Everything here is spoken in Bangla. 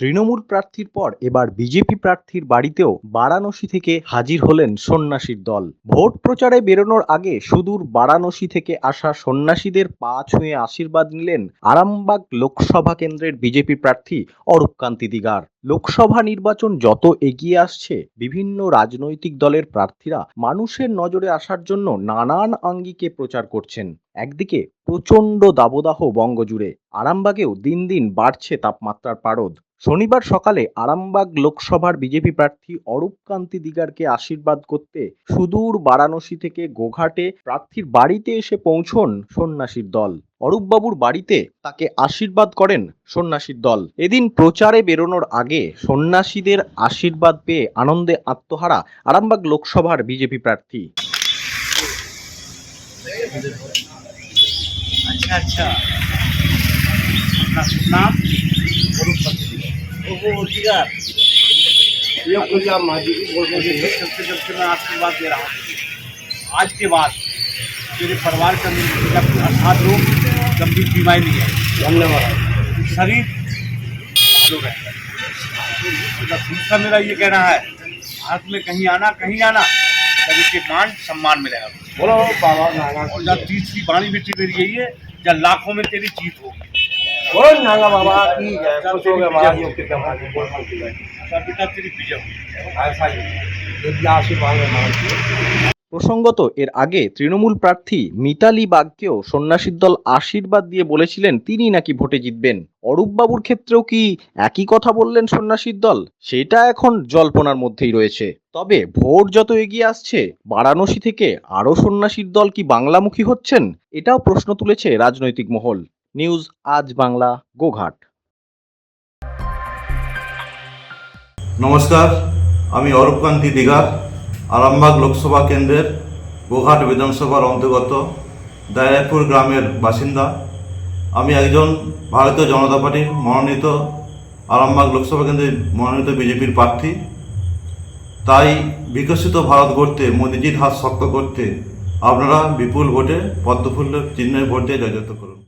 তৃণমূল প্রার্থীর পর এবার বিজেপি প্রার্থীর বাড়িতেও বারাণসী থেকে হাজির হলেন সন্ন্যাসীর দল। ভোট প্রচারে বেরোনোর আগে সুদূর বারাণসী থেকে আসা সন্ন্যাসীদের পা ছুঁয়ে আশীর্বাদ নিলেন আরামবাগ লোকসভা কেন্দ্রের বিজেপি প্রার্থী অরূপ কান্তি দিগার। লোকসভা নির্বাচন যত এগিয়ে আসছে, বিভিন্ন রাজনৈতিক দলের প্রার্থীরা মানুষের নজরে আসার জন্য নানান আঙ্গিকে প্রচার করছেন। একদিকে প্রচণ্ড দাবদাহ বঙ্গজুড়ে, আরামবাগেও দিন দিন বাড়ছে তাপমাত্রার পারদ। শনিবার সকালে আরামবাগ লোকসভার বিজেপি প্রার্থী অরূপ কান্তি দিগারকে আশীর্বাদ করতে সুদূর বারাণসী থেকে গোঘাটে প্রার্থীর বাড়িতে এসে পৌঁছন সন্ন্যাসীর দল। অরূপবাবুর বাড়িতে তাকে আশীর্বাদ করেন সন্ন্যাসীর দল। এদিন প্রচারে বেরোনোর আগে সন্ন্যাসীদের আশীর্বাদ পেয়ে আনন্দে আত্মহারা আরামবাগ লোকসভার বিজেপি প্রার্থী। আচ্ছা আচ্ছা। दिगार ये पूजा माजी की बोल मुझे रही है। चलते चलते मैं आशीर्वाद दे रहा हूँ। आज के बाद मेरे परिवार का अर्थात लोग गंभीर बीमारी नहीं है। धन्यवाद। शरीर रहेगा तो दूसरा मेरा ये कहना है भारत में कहीं आना कहीं जाना सभी के मान सम्मान मिलेगा। बोलो बाबा और जब तीसरी बाणी बेटी मेरी यही है जब लाखों में तेरी जीत होगी। बोलो नागा बाबा की जय खुश हो गए महाराज योग के त्यौहार में बोल बोल के सब बेटा तेरी विजय होगी ऐसा ही दिव्य आशीर्वाद है महाराज की প্রসঙ্গত এর আগে তৃণমূল প্রার্থী মিতালি বাগকেও সন্ন্যাসীর দল আশীর্বাদ দিয়ে বলেছিলেন তিনি নাকি ভোটে জিতবেন অরূপবাবুর ক্ষেত্রেও কি একই কথা বললেন সন্ন্যাসীর দল সেটা এখন জল্পনার মধ্যেই রয়েছে তবে ভোট যত এগিয়ে আসছে বারাণসী থেকে আরও সন্ন্যাসীর দল কি বাংলামুখী হচ্ছেন এটাও প্রশ্ন তুলেছে রাজনৈতিক মহল নিউজ আজ বাংলা, গোঘাট। নমস্কার, আমি অরূপকান্তি দিগার, আরামবাগ লোকসভা কেন্দ্রের গোঘাট বিধানসভার অন্তর্গত দায়রাপুর গ্রামের বাসিন্দা। আমি একজন ভারতীয় জনতা পার্টির মনোনীত, আরামবাগ লোকসভা কেন্দ্রের মনোনীত বিজেপির প্রার্থী। তাই বিকশিত ভারত গড়তে, মোদিজির হাত শক্ত করতে আপনারা বিপুল ভোটে পদ্মফুল্লের চিহ্নে ভোট দিয়ে করুন।